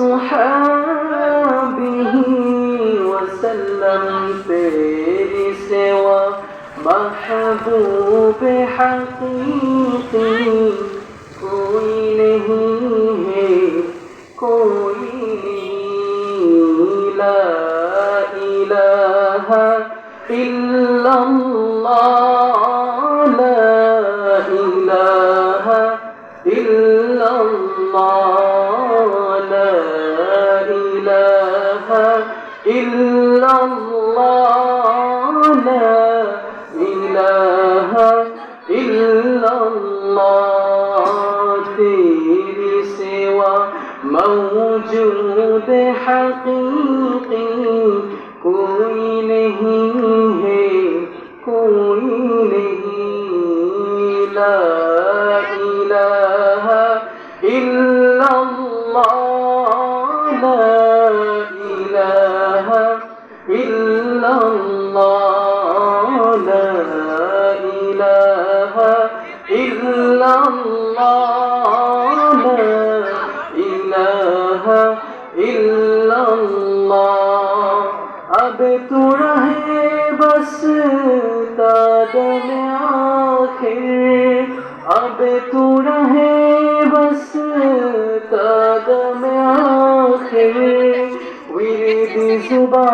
وأصحابه وسلم في سوى محبوب حقيقي. کوئی نہیں ہے لا إله إلا الله. إلا الله لا إله إلا الله تیری موجود حقیقی کوئی نہیں ہے کوئی نہیں لا إله إلا तू रहे बस तादम आखिर विद जुबा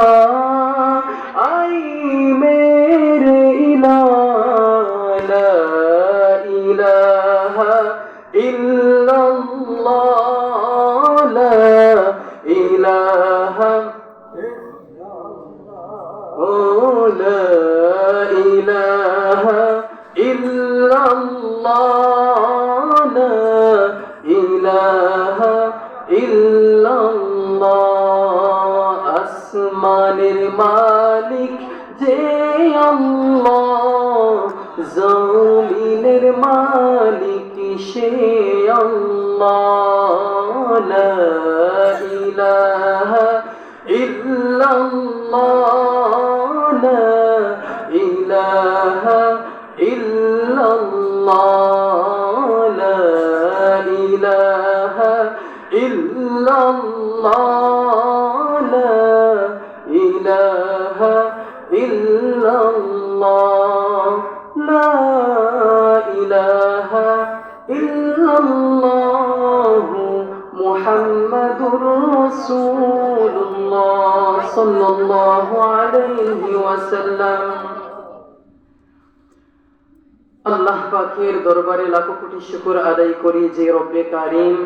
পাকের দরবারে লাখো কোটি শুকর আদায় করি যে রব্বে কারিম।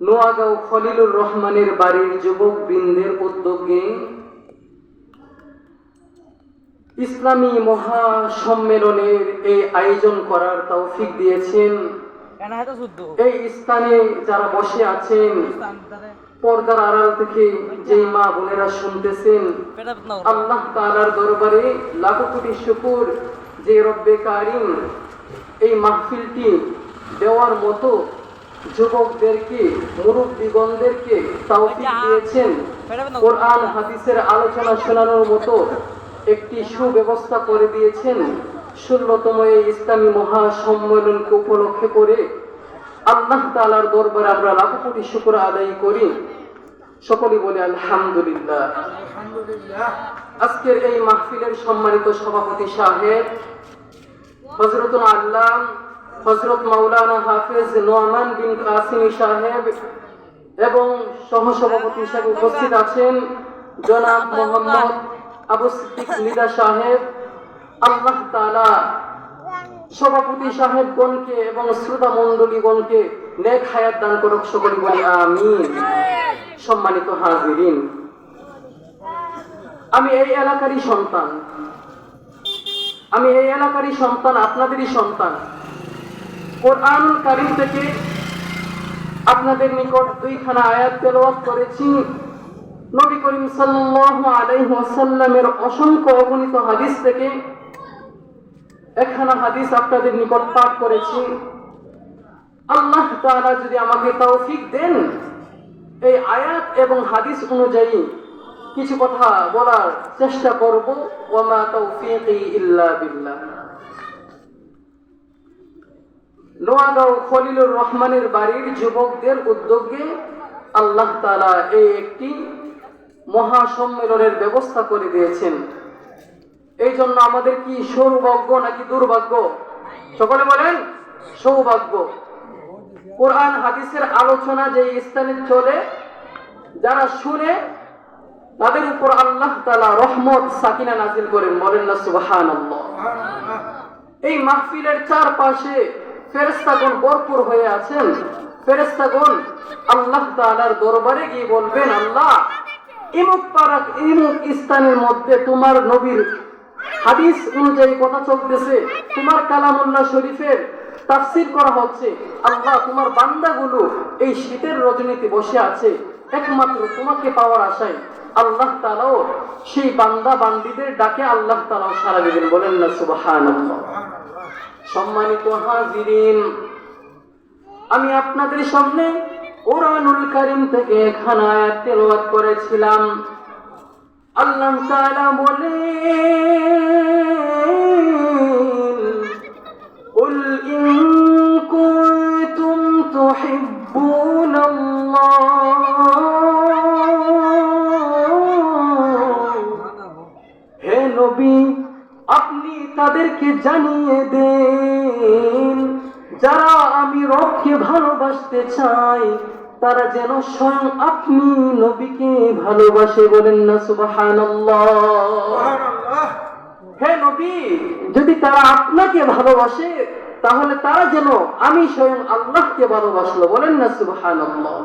নোয়াগাঁও খলিলুর রহমানের বাড়ির যুবক বৃন্দের উদ্যোগে ইসলামী মহা সম্মেলনের এই আয়োজন করার তৌফিক দিয়েছেন। এই স্থানে যারা বসে আছেন, পর্দার আড়াল থেকে যেই মা বোনেরা শুনতেছেন, আল্লাহ তাআলার দরবারে লাখো কোটি শুকুর যে রব্বে কারিম এই মাহফিলটি দেওয়ার মতো যুবকদেরকে, মুরব্বীগণদেরকে তাওফিক দিয়েছেন। কোরআন, হাদিসের আলোচনা শোনানোর মতো একটি সুব্যবস্থা করে দিয়েছেন ষোলতম এই ইসলামী মহাসম্মেলনকে উপলক্ষে করে। আল্লাহ তালার দরবারে আমরা লাখো কোটি শুকর আদায় করি। সকলেই বলে আলহামদুলিল্লাহ। আজকের এই মাহফিলের সম্মানিত সভাপতি সাহেব হজরতুল আল্লাহ হজরত মাওলানা হাফেজ নোয়ামান বিন কাসিমি সাহেব এবং সহসভাপতি হিসাবে উপস্থিত আছেন জনাব মোহাম্মদ আবু সিদ্দিক লিদা সাহেব আল্লাহ তাআলা সভাপতি সাহেবগণকে এবং শ্রোতা মণ্ডলীগণকে নেক হায়াত দান করুক সকলে বলি আমিন। সম্মানিত হাজিরিন, আমি এই এলাকারই সন্তান। আমি এই এলাকারই সন্তান, আপনাদেরই সন্তান। কোরআন কারিম থেকে আপনাদের নিকট দুইখানা আয়াত তেলাওয়াত করেছি। নবী করিম সাল্লাল্লাহু আলাইহি অসংখ্য অগণিত হাদিস থেকে একখানা হাদিস আপনাদের নিকট পাঠ করেছি। আল্লাহ তাআলা যদি আমাকে তৌফিক দেন, এই আয়াত এবং হাদিস অনুযায়ী কিছু কথা বলার চেষ্টা করব। ওয়ামা তৌফিকি ইল্লা বিল্লাহ। নোয়াগাঁও খলিলুর রহমানের বাড়ির যুবকদের উদ্যোগে আল্লাহ তাআলা এই একটি মহাসম্মেলনের ব্যবস্থা করে দিয়েছেন। এই জন্য আমাদের কি সৌভাগ্য নাকি দুর্ভাগ্য? সকলে বলেন, সৌভাগ্য। কোরআন হাদিসের আলোচনা যে স্থানে চলে যারা শুনে তাদের উপর আল্লাহ তাআলা রহমত সাকিনা নাজিল করেন। বলেন না সুবহানাল্লাহ। এই মাহফিলের চারপাশে ফেরেস্তাগণ ভরপুর হয়ে আছেন। ফেরেস্তাগণ আল্লাহ তাআলার দরবারে গিয়ে বলবেন আল্লাহ ইমুক পারাক ইমুক স্থানের মধ্যে তোমার নবীর হাদিস অনুযায়ী কথা চলতেছে। তোমার কালামুল্লাহ শরীফের তাফসির করা হচ্ছে, আল্লাহ তোমার বান্দাগুলো এই শীতের রজনীতে বসে আছে, একমাত্র তোমাকে পাওয়ার আশায়। আল্লাহ তাআলাও সেই বান্দা বান্দিদের ডাকে আল্লাহ তাআলাও সারা দিবেন, বলেন না সুবহানাল্লাহ। সম্মানিত হাজিরিন, আমি আপনাদের সামনে কোরআনুল কারীম থেকে আয়াত তেলাওয়াত করেছিলাম। আল্লাহ তাআলা বলেন كنتم تحبون الله হে নবী আপনি তাদেরকে জানিয়ে দেন যারা আমি রবকে ভালোবাসতে চাই তারা যেন স্বয়ং আপনি নবীকে ভালোবাসে বলেন না সুবহানাল্লাহ হে নবী যদি তারা আপনাকে ভালোবাসে তাহলে তারা যেন আমি স্বয়ং আল্লাহকে ভালোবাসলো বলেন না সুবহানাল্লাহ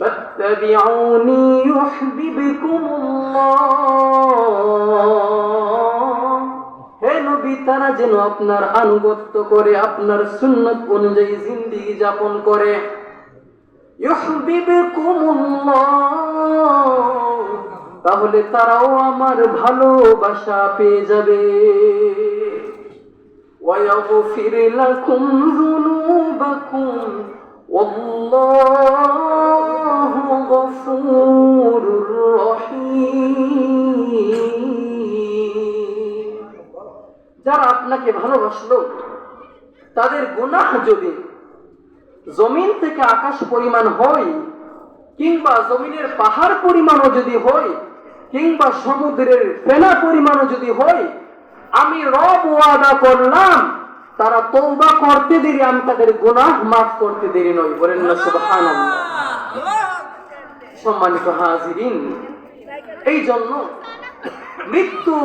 فاتبعوني يحببكم الله হে নবী তারা যেন আপনার আনুগত্য করে আপনার সুন্নত অনুযায়ী জিন্দিগি যাপন করে ইউহবিবকুমুল্লাহ তাহলে তারাও আমার ভালোবাসা পেয়ে যাবে ويغفر لكم ذنوبكم والله غفور رحيم যারা আপনাকে ভালোবাসলো তাদের গুনাহ যদি জমিন থেকে আকাশ পরিমাণ হয় কিংবা জমিনের পাহাড় পরিমাণও যদি হয় কিংবা সমুদ্রের ফেনা পরিমাণও যদি হয় আমি রব ওয়াদা করলাম, তারা তৌবা করতে দেরি, আমি তাদের গুনাহ মাফ করতে দেরি নই। বলেন না, সুবহানাল্লাহ। সম্মানিত হাজিরিন এই জন্য মৃত্যু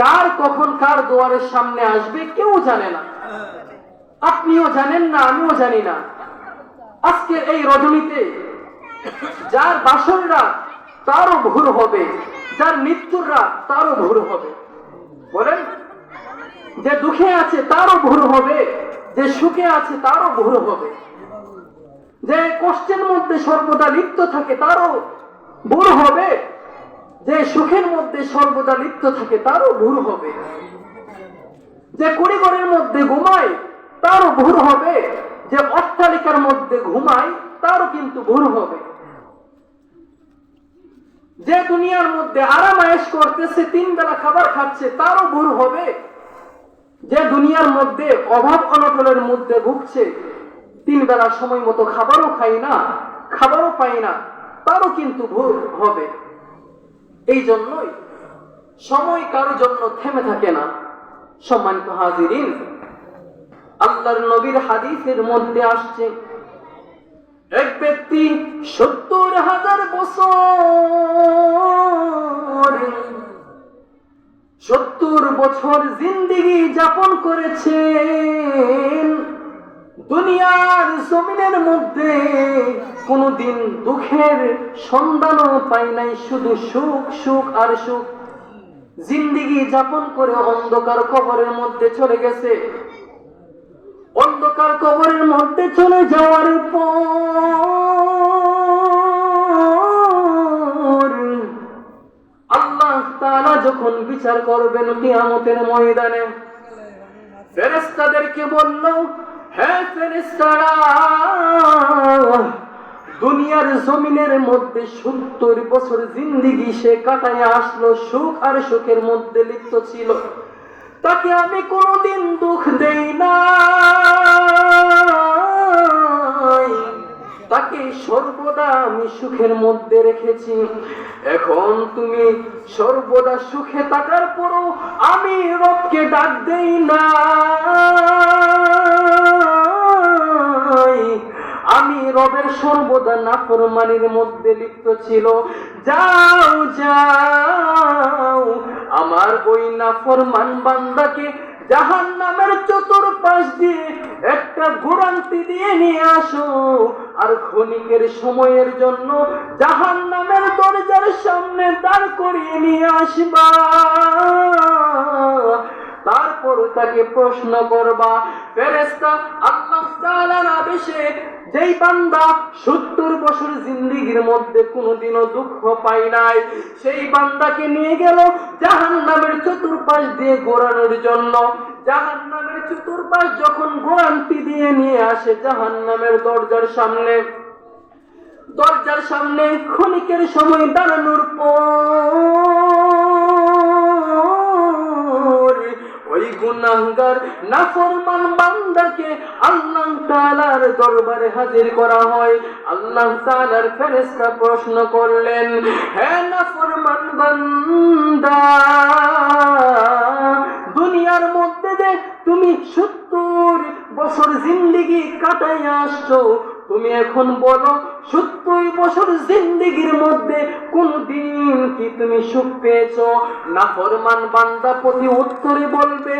কার, কখন কার দুয়ারের সামনে আসবে, কেউ জানে না। আপনিও জানেন না, আমিও জানি না। আজকের এই রজনীতে যার বাসনরা তারও ভুল হবে, যার মৃত্যুর রাত তারও ভুল হবে। বলেন? যে দুঃখে আছে তারও ভুল হবে, যে সুখে আছে তারও ভুল হবে। যে কষ্টের মধ্যে সর্বদা লিপ্ত থাকে তারও ভুল হবে, যে সুখের মধ্যে সর্বদা লিপ্ত থাকে তারও ভুল হবে। যে কুড়িগড়ের মধ্যে ঘুমায় তারও ভুল হবে, যে অট্টালিকার মধ্যে ঘুমায় তারও কিন্তু ভুল হবে। যে দুনিয়ার মধ্যে আরাম আরামায়েশ করতেছে, তিন বেলা খাবার খাচ্ছে, তারও ভুল হবে। যে দুনিয়ার মধ্যে অভাব অনটনের মধ্যে ভুগছে, তিন বেলা সময় মতো খাবারও খাই না, খাবারও পাই না, তারও কিন্তু ভুল হবে। এই জন্যই সময় কারও জন্য থেমে থাকে না। সম্মানিত হাজিরিন, আল্লাহর নবীর হাদিসের মধ্যে আসছে এক ব্যক্তি সত্তর হাজার বছর, সত্তর বছর জিন্দিগি যাপন করেছেন। দুনিয়ার জমিনের মধ্যে কোনোদিন দুঃখের সন্ধানও পাই নাই, শুধু সুখ সুখ আর সুখ। জিন্দিগি যাপন করে অন্ধকার কবরের মধ্যে চলে গেছে। অন্ধকার কবরের মধ্যে চলে যাওয়ার পর আল্লাহ তাআলা যখন বিচার করবেন কিয়ামতের ময়দানে, ফেরেশতাদেরকে বলল হ্যাঁ ফেরেশতারা, দুনিয়ার জমিনের মধ্যে সত্তর বছর জিন্দিগি সে কাটায় আসলো, সুখ আর সুখের মধ্যে লিপ্ত ছিল। তাকে আমি কোনোদিন দুঃখ দেই না। তাকে সর্বদা আমি সুখের মধ্যে রেখেছি। এখন তুমি সর্বদা সুখে থাকার পরও আমি রবকে ডাক দেই না। রবের সর্বদা নাফরমানির মধ্যে লিপ্ত ছিল। যাও যাও, আমার ওই নাফরমান বান্দাকে জাহান নামের চতুর্পাশ দিয়ে একটা ঘোরান্তি দিয়ে নিয়ে আসো। আর ক্ষণিকের সময়ের জন্য জাহান নামের দরজার সামনে দাঁড় করিয়ে নিয়ে আসবা। তারপর তাকে প্রশ্ন করবা ফেরেস্তা আল্লাহ তাআলার আদেশে যেই বান্দা সত্তর বছর জিন্দিগির মধ্যে কোনোদিনও দুঃখ পায় নাই, সেই বান্দাকে নিয়ে গেল জাহান নামের চতুর্পাশ দিয়ে ঘোরানোর জন্য। জাহান নামের চতুর্পাশ যখন ঘোরান্তি দিয়ে নিয়ে আসে জাহান নামের দরজার সামনে। দরজার সামনে ক্ষণিকের সময় দাঁড়ানোর পর গুনাহগার নাফরমান বান্দাকে আল্লাহ তাআলার দরবারে হাজির করা হয়। আল্লাহ তাআলার ফেরেশতা প্রশ্ন করলেন, হে নাফরমান বান্দা, দুনিয়ার মধ্যে যে তুমি সত্তর বছর জিন্দিগি কাটাইয়া আসছো তুমি এখন বলো, সত্তর বছর জিন্দিগির মধ্যে কোনদিন কি তুমি সুখ পেয়েছ? না ফরমান বান্দা প্রতি উত্তরে বলবে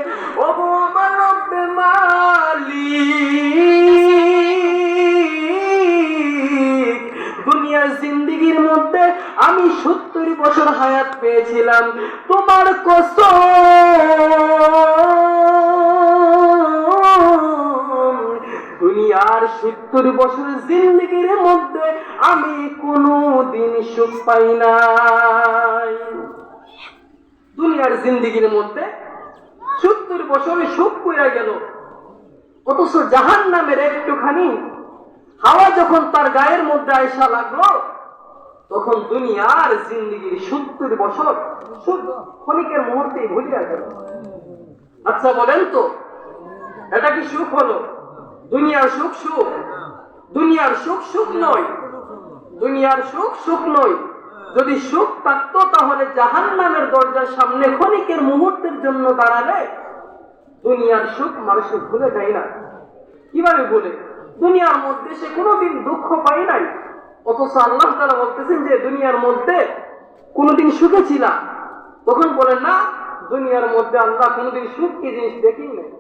মালিক, দুনিয়ার জিন্দিগির মধ্যে আমি সত্তর বছর হায়াত পেয়েছিলাম। তোমার কসম সত্তর বছর জিন্দিগির মধ্যে আমি কোনো দিন সুখ পাই নাই। দুনিয়ার জিন্দিগির মধ্যে সত্তর বছর সুখ কইরা গেল। অথচ জাহান নামের একটুখানি হাওয়া যখন তার গায়ের মধ্যে আয়সা লাগল, তখন দুনিয়ার জিন্দিগির সত্তর বছর ক্ষণিকের মুহূর্তে ভুলিয়া গেল। আচ্ছা বলেন তো, এটা কি সুখ হলো? দুনিয়ার সুখ সুখ। দুনিয়ার সুখ সুখ নয়। দুনিয়ার সুখ সুখ নয়। যদি সুখ থাকতো তাহলে জাহান নামের দরজার সামনে ক্ষণিকের মুহূর্তের জন্য দাঁড়ালে দুনিয়ার সুখ মানুষের ভুলে যায় না। কীভাবে বলে দুনিয়ার মধ্যে সে কোনোদিন দুঃখ পায় নাই। অথচ আল্লাহ তারা বলতেছেন যে, দুনিয়ার মধ্যে কোনোদিন সুখে ছিলাম তখন বলেন, না, দুনিয়ার মধ্যে আল্লাহ কোনোদিন সুখ কি জিনিস দেখি নাই।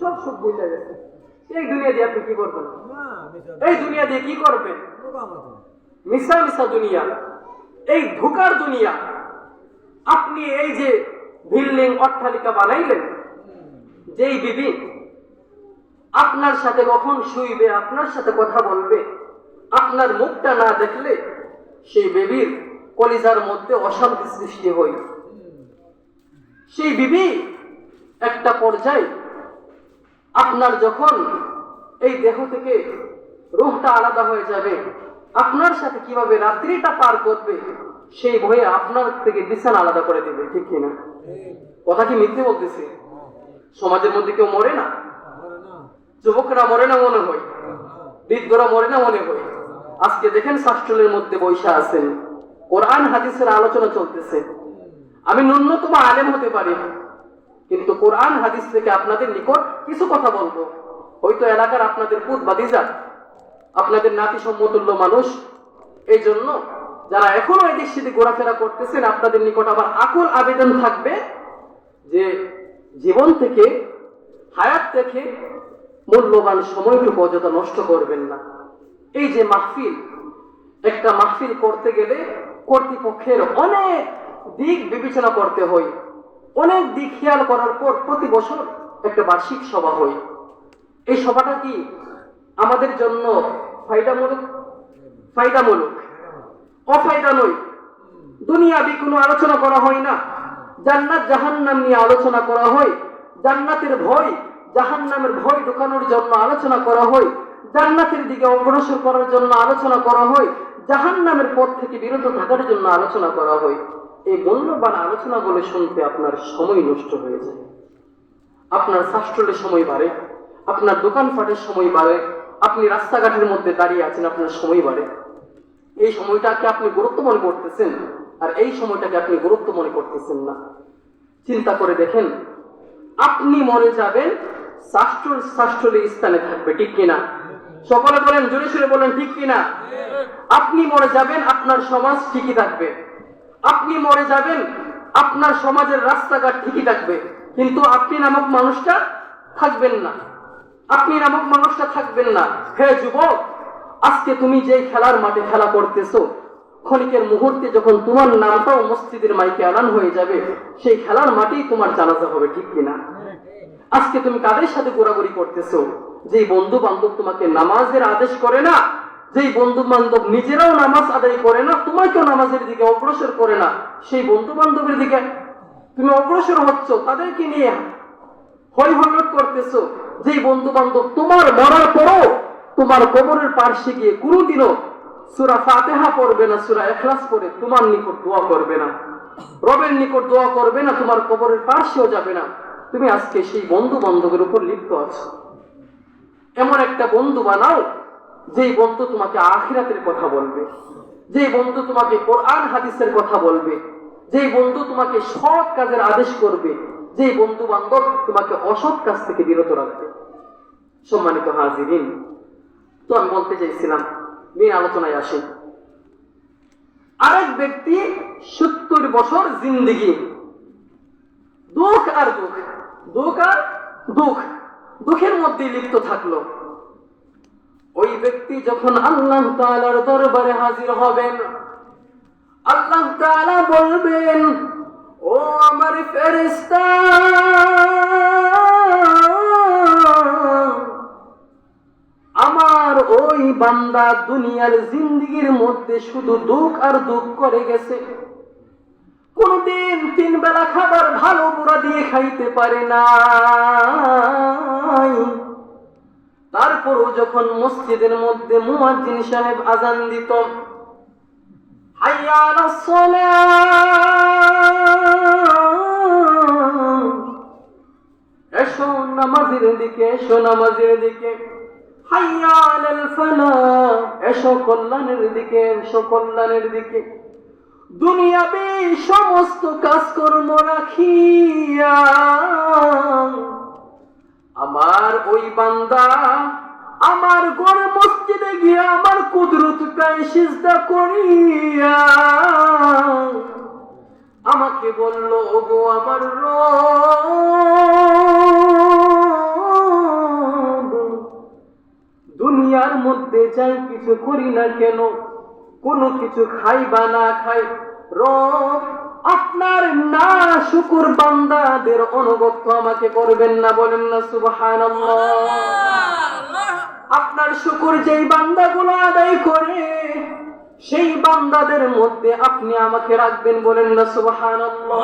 সব সুখ বুঝে গেছে। এই দুনিয়া দিয়ে আপনি কি করবেন? এই দুনিয়া দিয়ে কি করবেন? মিশা মিশা দুনিয়া। এই ধোকার দুনিয়া। আপনি এই যে বিল্ডিং অট্টালিকা বানাইলেন যেই বিবি আপনার সাথে কখন শুইবে আপনার সাথে কথা বলবে আপনার মুখটা না দেখলে সেই বেবির কলিজার মধ্যে অশান্তি সৃষ্টি হয়। সেই বিবি একটা পর্যায়ে আপনার যখন এই দেহ থেকে রূহটা আলাদা হয়ে যাবে, আপনার সাথে কীভাবে রাত্রিটা পার করবে, সেই ভয়ে আপনার থেকে বিছানা আলাদা করে দেবে, ঠিক কিনা? কথা কি মিথ্যে বলতেছে? সমাজের মধ্যে কেউ মরে না? যুবকরা মরে না মনে হয়? বৃদ্ধরা মরে না মনে হয়? আজকে দেখেন শাস্ত্রের মধ্যে বৈশা আছেন। কোরআন, হাদিসের আলোচনা চলতেছে। আমি ন্যূনতম আলেম হতে পারি কিন্তু কোরআন হাদিস থেকে আপনাদের নিকট কিছু কথা বলব। হয়তো এলাকার আপনাদের পুত বাদিজা আপনাদের নাতি সমতুল্য মানুষ এই জন্য যারা এখনও এদিক সেদিক ঘোরাফেরা করতেছেন, আপনাদের নিকট আবার আকুল আবেদন থাকবে যে জীবন থেকে, হায়াত থেকে মূল্যবান সময়টুকু অযথা নষ্ট করবেন না। এই যে মাহফিল, একটা মাহফিল করতে গেলে কর্তৃপক্ষের অনেক দিক বিবেচনা করতে হয়। অনেক দিক খেয়াল করার পর প্রতি বছর একটা বার্ষিক সভা হয়। এই সভাটা কি আমাদের জন্য ফায়দামূলক? ফায়দামূলক। অফায়দা নয় দুনিয়াবি কোনো আলোচনা করা হয় না। জান্নাত জাহান্নাম নিয়ে আলোচনা করা হয়। জান্নাতের ভয়, জাহান্নামের ভয় ঢোকানোর জন্য আলোচনা করা হয়। জান্নাতের দিকে অগ্রসর করার জন্য আলোচনা করা হয়। জাহান্নামের পথ থেকে বিরত থাকার জন্য আলোচনা করা হয়। এই মূল্যবান আলোচনাগুলো শুনতে আপনার সময় নষ্ট হয়ে যায়। আপনার শাস্ত্রের সময় বাড়ে, আপনার দোকানপাটের সময় বাড়ে, আপনি রাস্তাঘাটের মধ্যে দাঁড়িয়ে আছেন, আপনার সময় বাড়ে। এই সময়টাকে আপনি গুরুত্ব মনে করতেছেন আর এই সময়টাকে আপনি গুরুত্ব মনে করতেছেন না। চিন্তা করে দেখেন, আপনি মরে যাবেন শাস্ত্র শাস্ত্রের স্থানে থাকবে, ঠিক কিনা? সকলে বলেন জোরে সুরে বলেন, ঠিক কিনা? আপনি মরে যাবেন, আপনার সমাজ ঠিকই থাকবে। আপনি মরে যাবেন, আপনার সমাজের রাস্তাঘাট ঠিকই থাকবে। কিন্তু আপনি নামক মানুষটা থাকবেন না। আপনি নামক মানুষটা থাকবেন না। হে যুবক, আজকে তুমি যে খেলার মাঠে খেলা করতেছো, ক্ষণিকের মুহূর্তে যখন তোমার নামটাও মসজিদের মাইকে এলান হয়ে যাবে, সেই খেলার মাঠেই তোমার জানাজা হবে, ঠিক কিনা? আজকে তুমি কাদের সাথে ঘোরাঘুরি করতেছো? যে বন্ধু বান্ধব তোমাকে নামাজের আদেশ করে না যেই বন্ধু বান্ধব নিজেরাও নামাজ আদায় করে না, তোমাকেও নামাজের দিকে অগ্রসর করে না, সেই বন্ধু বান্ধবের দিকে তুমি অগ্রসর হচ্ছ, তাদেরকে নিয়ে হই হল্লোট করতেছ। যেই বন্ধু বান্ধব তোমার মরার পরও তোমার কবরের পার্শ্বে গিয়ে কোনোদিনও সুরা ফাতেহা পড়বে না, সুরা এখলাস পড়ে তোমার নিকট দোয়া করবে না। রবের নিকট দোয়া করবে না, তোমার কবরের পার্শ্বেও যাবে না। তুমি আজকে সেই বন্ধু বান্ধবের উপর লিপ্ত আছো। এমন একটা বন্ধু বানাও যেই বন্ধু তোমাকে আখিরাতের কথা বলবে, যে বন্ধু তোমাকে কোরআন হাদিসের কথা বলবে যেই বন্ধু তোমাকে সৎ কাজের আদেশ করবে, যে বন্ধু বান্ধব তোমাকে অসৎ কাজ থেকে বিরত রাখবে। সম্মানিত হাজিরিন, তো আমি বলতে চাইছিলাম মেয়ে আলোচনায় আসি। আরেক ব্যক্তি সত্তর বছর জিন্দিগি। দুঃখ আর দুঃখ দুঃখ আর দুঃখ, দুঃখের মধ্যে লিপ্ত থাকল। ওই ব্যক্তি যখন আল্লাহ তাআলার দরবারে হাজির হবেন, আল্লাহ তাআলা বলবেন, ও আমার ফেরেশতা, আমার ওই বান্দা দুনিয়ার জিন্দিগির মধ্যে শুধু দুঃখ আর দুঃখ করে গেছে। কোনদিন তিন বেলা খাবার ভালো বুড়া দিয়ে খাইতে পারে না তারপরও যখন মসজিদের মধ্যে মুয়াজ্জিন সাহেব আজান দিত এসো নামাজের দিকে, এসো নামাজের দিকে। এসো কল্যাণের দিকে, এসো কল্যাণের দিকে। দুনিয়াবে সমস্ত কাজকর্ম রাখিয়া আমার ওই বান্দা, আমার গড় মসজিদে গিয়ে আমার কুদরত প্রায় সিজদা করিয়া আমাকে বলল, ওগো আমার র দুনিয়ার মধ্যে যাই কিছু করি না কেন, কোনো কিছু খাই বা না খাই, রব আপনার না শুকুর বান্দাদের অনুগত্য আমাকে করবেন না বলেন না, সুবহানাল্লাহ। আপনার শুকুর যেই বান্দাগুলো আদায় করে, সেই বান্দাদের মধ্যে আপনি আমাকে রাখবেন বলেন না, সুবহানাল্লাহ।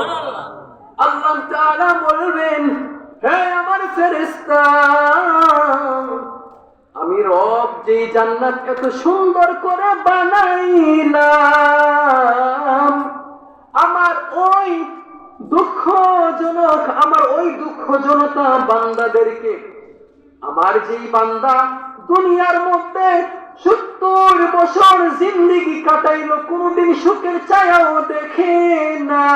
আল্লাহ তাআলা বলবেন, হে আমার ফেরেশতা, আমি রব যেই জান্নাত এত সুন্দর করে বানাইলাম আমার ওই দুঃখজনক, আমার ওই দুঃখজনতা বান্দাদেরকে, আমার যেই বান্দা দুনিয়ার মধ্যে সত্তর বছর জিন্দিগি কাটাইলো, কোনদিন সুখের ছায়াও দেখে না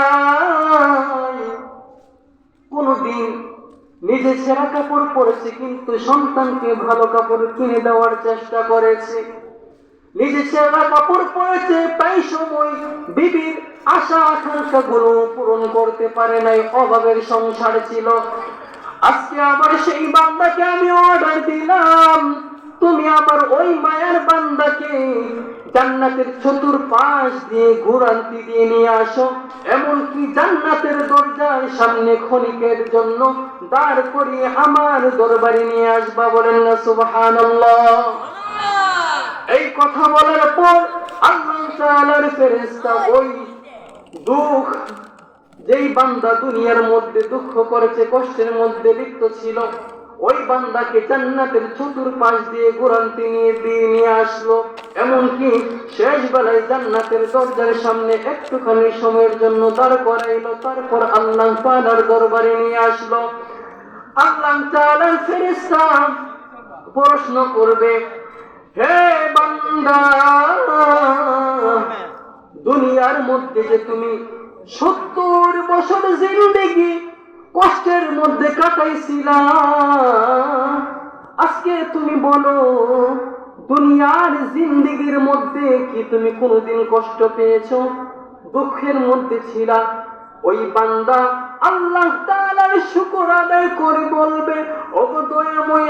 কোনদিন নিজে সেরা কাপড় পরেছে, কিন্তু সন্তানকে ভালো কাপড় কিনে দেওয়ার চেষ্টা করেছে। নিজে সেরা কাপড় পরেছে, তাই সময় বিবির আশা আকাঙ্ক্ষা গুলো পূরণ করতে পারে নাই, অভাবের সংসার ছিল। আজকে আবার সেই বান্দাকে আমি অর্ডার দিলাম। তুমি আবার ওই মায়ার বান্দাকে জান্নাতের চতুর্পাশ দিয়ে ঘুরান্তি দিয়ে নিয়ে আসো। এমনকি জান্নাতের দরজার সামনে ক্ষণিকের জন্য দাঁড় করিয়ে আমার দরবারে নিয়ে আসবা বলেন না, সুবহানাল্লাহ। এই কথা বলার পর আল্লাহ তাআলার ওই দুঃখ, যেই বান্দা দুনিয়ার মধ্যে দুঃখ করেছে, কষ্টের মধ্যে লিপ্ত ছিল, ওই বান্দাকে জান্নাতের চতুর্পাশ দিয়ে গোরান্তি নিয়ে দিয়ে নিয়ে আসলো। এমনকি শেষ বেলায় জান্নাতের দরজার সামনে একটুখানি সময়ের জন্য দাঁড় করাইলো, তারপর আল্লাহ তাআলার দরবারে নিয়ে আসলো। আল্লাহ তাআলার প্রশ্ন করবে হে বান্দা দুনিয়ার মধ্যে যে তুমি সত্তর বছর জিন্দগি কষ্টের মধ্যে কাটাইছিলা আজকে তুমি বলো দুনিয়ার জিন্দগির মধ্যে কি তুমি কোনোদিন কষ্ট পেয়েছ? দুঃখের মধ্যে ছিলা ওই বান্দা আল্লাহ তাআলার শুকর আদায় করে বলবে ওগো দয়াময়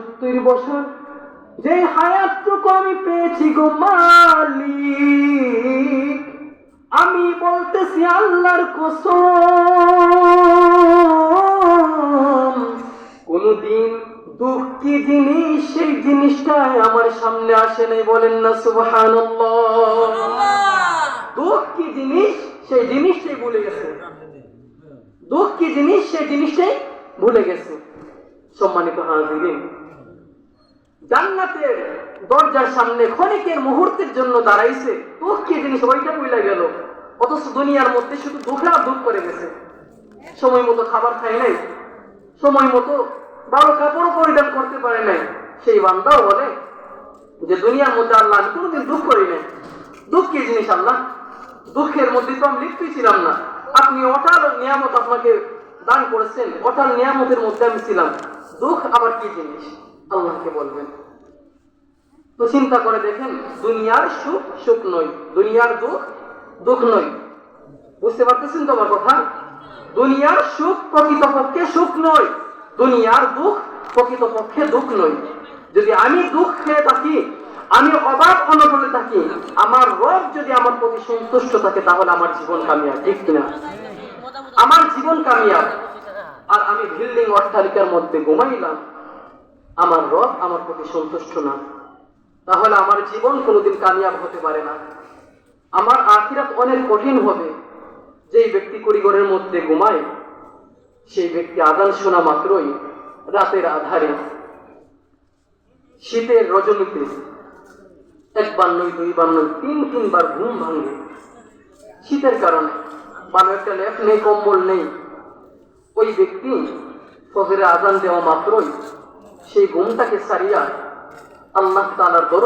সত্তর বছর যে হায়াতটুকু আমি পেয়েছি গো মালিক আমি বলতেছি আল্লাহর কসম কোনদিন দুঃখ কি জিনিস সেই জিনিসটাই আমার সামনে আসে নাই বলেন না সুবহানাল্লাহ। দুঃখ কি জিনিস সেই জিনিসটাই ভুলে গেছে। দুঃখ কি জিনিস সেই জিনিসটাই ভুলে গেছে। সম্মানিত হাজিরিন জান্নাতের দরজার সামনে ক্ষণিকের মুহূর্তের জন্য দাঁড়াইছে দুঃখ কি জিনিস, ওইটা ভুলে গেল। অথচ দুনিয়ার মধ্যে শুধু দুঃখ আর দুঃখ করে গেছে। সময় মতো খাবার খায় নাই, সময় মতো ভালো কাপড়ও পরিধান করতে পারে নাই। সেই বান্দাও বলে যে, দুনিয়ার মধ্যে আল্লাহ, আমি কোনোদিন দুঃখ করি নাই। দুঃখ কি জিনিস, আল্লাহ? দুঃখের মধ্যে তো আমি লিপ্তই ছিলাম না। আপনি অটাল নিয়ামত আপনাকে দান করেছেন, অটাল নিয়ামতের মধ্যে আমি ছিলাম। দুঃখ আবার কি জিনিস? আল্লাহকে বলবেন। তো চিন্তা করে দেখেন, দুনিয়ার সুখ সুখ নয়। দুনিয়ার দুঃখ দুঃখ নয়। বুঝতে পারতেছেন তো আমার কথা? দুনিয়ার সুখ প্রকৃতপক্ষে সুখ নয়। দুনিয়ার দুঃখ প্রকৃতপক্ষে দুঃখ নয়। যদি আমি দুঃখ খেয়ে থাকি, আমি অভাব অনটনে থাকি, আমার রব যদি আমার প্রতি সন্তুষ্ট থাকে, তাহলে আমার জীবন কামিয়াব, ঠিক কিনা? আমার জীবন কামিয়াব। আর আমি বিল্ডিং অট্টালিকার মধ্যে ঘুমাইলাম, আমার রব আমার প্রতি সন্তুষ্ট না। তাহলে আমার জীবন কোনোদিন কামিয়াব হতে পারে না। আমার আখিরাত অনেক কঠিন হবে। যেই ব্যক্তি করিগরের মধ্যে ঘুমায়, সেই ব্যক্তি আদান শোনা মাত্রই রাতের আধারে শীতের রজনীতে একবার নয় দুইবার নয় তিন, তিনবার ঘুম ভাঙে। শীতের কারণে ভালো একটা লেপ নেই, কম্বল নেই। ওই ব্যক্তি ফজরে আজান দেওয়া মাত্রই সেই ঘুমটাকে সারিয়া আল্লাহ তালার